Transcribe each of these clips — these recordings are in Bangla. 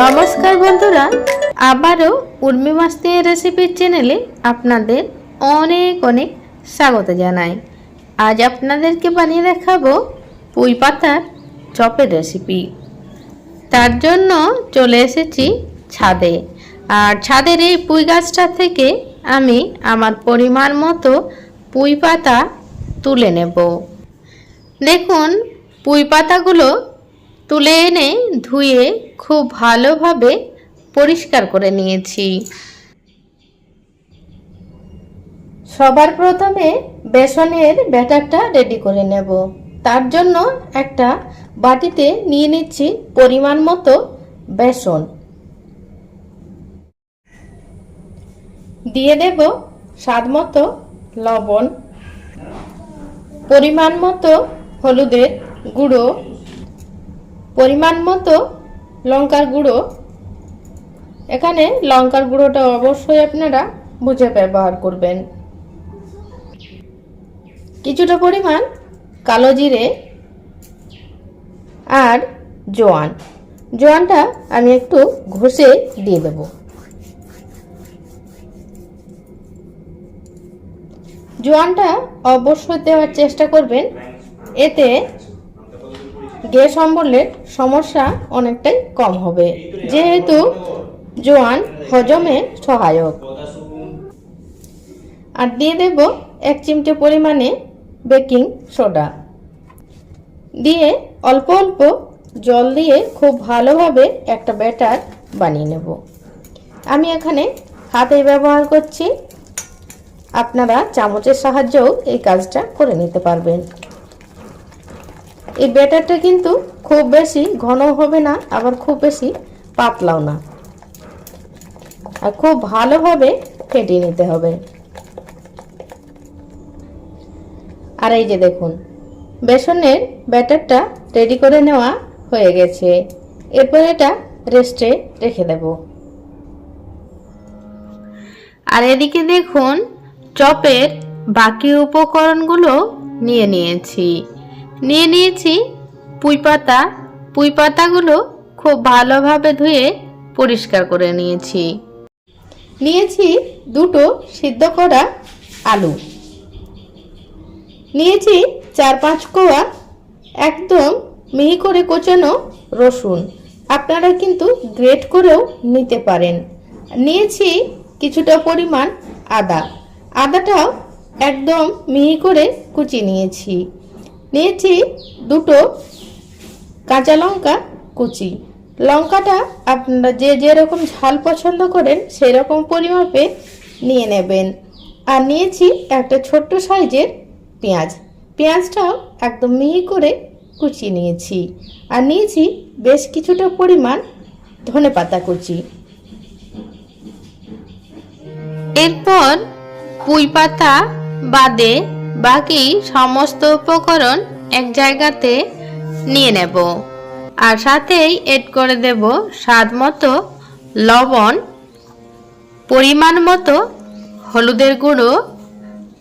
নমস্কার বন্ধুরা, আবারও উর্মি মাস্তি রেসিপির চ্যানেলে আপনাদের অনেক অনেক স্বাগত জানাই। আজ আপনাদেরকে বানিয়ে দেখাবো পুঁই পাতার চপের রেসিপি তার জন্য চলে এসেছি ছাদে। আর ছাদের এই পুঁই গাছটা থেকে আমি আমার পরিমাণ মতো পুঁই পাতা তুলে নেব। দেখুন, পুঁই পাতাগুলো তুলে এনে ধুয়ে খুব ভালোভাবে পরিষ্কার করে নিয়েছি। সবার প্রথমে বেসনের ব্যাটারটা রেডি করে নেব। তার জন্য একটা বাটিতে নিয়ে নিচ্ছি পরিমাণ মতো বেসন। দিয়ে দেব স্বাদ মতো লবণ। পরিমাণ মতো হলুদের গুঁড়ো। পরিমাণ মতো লঙ্কার গুঁড়ো। এখানে লঙ্কার গুঁড়োটা অবশ্যই আপনারা বুঝে ব্যবহার করবেন। কিছুটা পরিমাণ কালো জিরে আর জোয়ান। জোয়ানটা আমি একটু ঘষে দিয়ে দেব। জোয়ানটা অবশ্যই দেওয়ার চেষ্টা করবেন। এতে গ্যাস অম্বলের সমস্যা অনেকটাই কম হবে। যেহেতু জোয়ান হজমে সহায়ক। আর দিয়ে দেব এক চিমটে পরিমাণে বেকিং সোডা। দিয়ে অল্প অল্প জল দিয়ে খুব ভালোভাবে একটা ব্যাটার বানিয়ে নেব। আমি এখানে হাতে ব্যবহার করছি। আপনারা চামচের সাহায্যেও এই কাজটা করে নিতে পারবেন। এই ব্যাটারটা কিন্তু খুব বেশি ঘন হবে না, আবার খুব বেশি পাতলাও না। আর খুব ভালোভাবে ফেটিয়ে নিতে হবে। আর এই যে দেখুন, বেসনের ব্যাটারটা রেডি করে নেওয়া হয়ে গেছে। এরপর এটা রেস্টে রেখে দেব। আর এদিকে দেখুন, চপের বাকি উপকরণগুলো নিয়ে নিয়েছি। নিয়ে নিয়েছি পুঁই পাতা। পুঁই পাতাগুলো খুব ভালোভাবে ধুয়ে পরিষ্কার করে নিয়েছি। নিয়েছি দুটো সিদ্ধ করা আলু। নিয়েছি চার পাঁচ কোয়া একদম মিহি করে কোচানো রসুন। আপনারা কিন্তু গ্রেট করেও নিতে পারেন। নিয়েছি কিছুটা পরিমাণ আদা। আদাটাও একদম মিহি করে কুচি নিয়েছি। নিয়েছি দুটো কাঁচা লঙ্কা কুচি। লঙ্কাটা আপনারা যে যেরকম ঝাল পছন্দ করেন সেই রকম পরিমাপে নিয়ে নেবেন। আর নিয়েছি একটা ছোট্ট সাইজের পেঁয়াজ। পেঁয়াজটাও একদম মিহি করে কুচি নিয়েছি। আর নিয়েছি বেশ কিছুটা পরিমাণ ধনে পাতা কুচি। এরপর পুঁই পাতা বাদে বাকি সমস্ত উপকরণ এক জায়গাতে নিয়ে নেব। আর সাথেই এড করে দেব স্বাদ মতো লবণ, পরিমাণ মতো হলুদের গুঁড়ো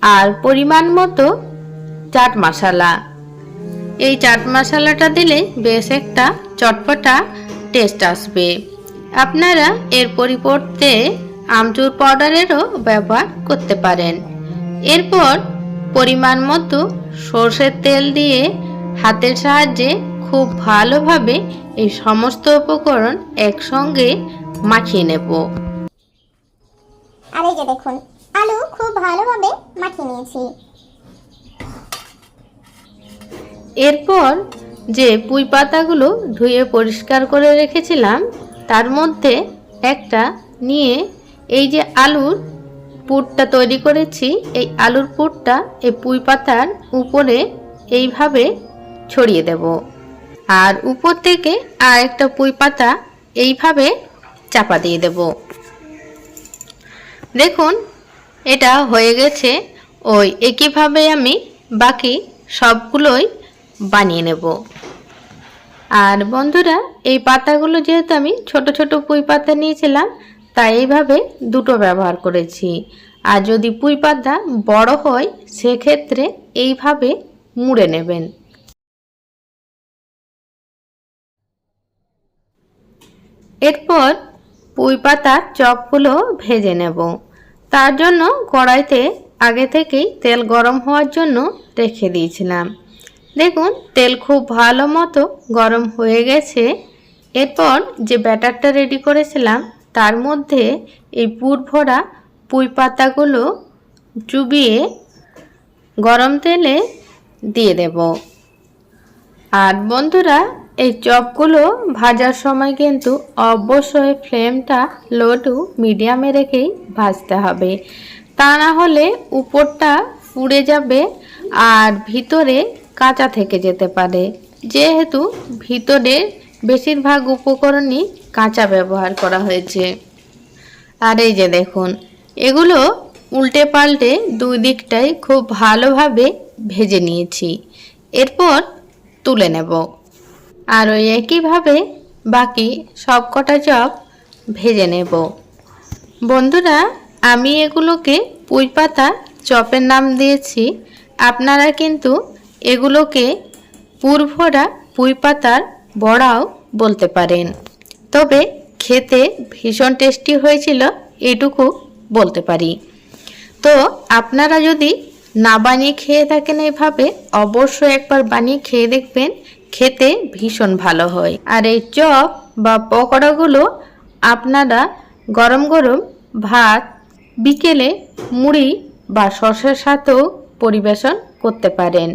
আর পরিমাণ মতো চাট মশলা। এই চাট মশলাটা দিলে বেশ একটা চটপটা টেস্ট আসবে। আপনারা এর পরিবর্তে আমচুর পাউডারেরও ব্যবহার করতে পারেন। এরপর পরিমাণ মতো সর্ষের তেল দিয়ে হাতের সাহায্যে খুব ভালোভাবে এই সমস্ত উপকরণ একসঙ্গে মাখিয়ে নেব। আর এই যে দেখুন আলু খুব ভালোভাবে মাখিয়ে নিয়েছি। এরপর যে পুঁই পাতাগুলো ধুয়ে পরিষ্কার করে রেখেছিলাম তার মধ্যে একটা নিয়ে এই যে আলুর পুরটা তৈরি করেছি। এই আলুর পুরটা এই পুঁই পাতার উপরে এইভাবে ছড়িয়ে দেব। আর উপর থেকে আর একটা পুঁই পাতা এইভাবে চাপা দিয়ে দেব। দেখুন, এটা হয়ে গেছে। ওই একইভাবে আমি বাকি সবগুলোই বানিয়ে নেব। আর বন্ধুরা, এই পাতাগুলো যেহেতু আমি ছোট ছোট পুঁই পাতা নিয়েছিলাম তাই এইভাবে দুটো ব্যবহার করেছি। আর যদি পুঁই পাতা বড় হয়, সেক্ষেত্রে এইভাবে মুড়ে নেবেন। এরপর পুঁই পাতার চপগুলো ভেজে নেব। তার জন্য কড়াইতে আগে থেকেই তেল গরম হওয়ার জন্য রেখে দিয়েছিলাম। দেখুন, তেল খুব ভালো মতো গরম হয়ে গেছে। এরপর যে ব্যাটারটা রেডি করেছিলাম তার মধ্যে এই পুর ভরা পুঁই পাতাগুলো চুবিয়ে গরম তেলে দিয়ে দেব। আর বন্ধুরা, এই চপগুলো ভাজার সময় কিন্তু অবশ্যই ফ্লেমটা লো টু মিডিয়ামে রেখেই ভাজতে হবে। তা না হলে উপরটা পুড়ে যাবে আর ভিতরে কাঁচা থেকে যেতে পারে। যেহেতু ভিতরে বেশিরভাগ উপকরণই কাঁচা ব্যবহার করা হয়েছে। আর এই যে দেখুন, এগুলো উল্টে পাল্টে দুই দিকটাই খুব ভালোভাবে ভেজে নিয়েছি। এরপর তুলে নেব। আর ওই একইভাবে বাকি সব কটা চপ ভেজে নেব। বন্ধুরা, আমি এগুলোকে পুঁই পাতা চপের নাম দিয়েছি। আপনারা কিন্তু এগুলোকে পুরভরা পুঁই পাতার বড়াও বলতে পারেন। তবে খেতে ভীষণ টেস্টি হয়েছিল এটুকু বলতে পারি। তো আপনারা যদি না বানিয়ে খেয়ে থাকেন এইভাবে অবশ্যই একবার বানিয়ে খেয়ে দেখবেন, খেতে ভীষণ ভালো হয়। আর এই চপ বা পকোড়াগুলো আপনারা গরম গরম ভাত, বিকেলে মুড়ি বা সসের সাথেও পরিবেশন করতে পারেন।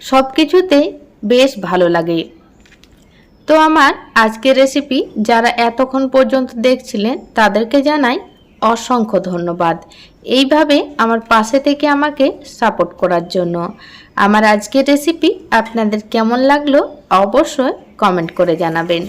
সব কিছুতেই বেশ ভালো লাগে। তো আমার আজকের রেসিপি যারা এতক্ষণ পর্যন্ত দেখছিলেন, তাদেরকে জানাই অসংখ্য ধন্যবাদ। এইভাবে আমার পাশে থেকে আমাকে সাপোর্ট করার জন্য। আমার আজকের রেসিপি আপনাদের কেমন লাগল অবশ্যই কমেন্ট করে জানাবেন।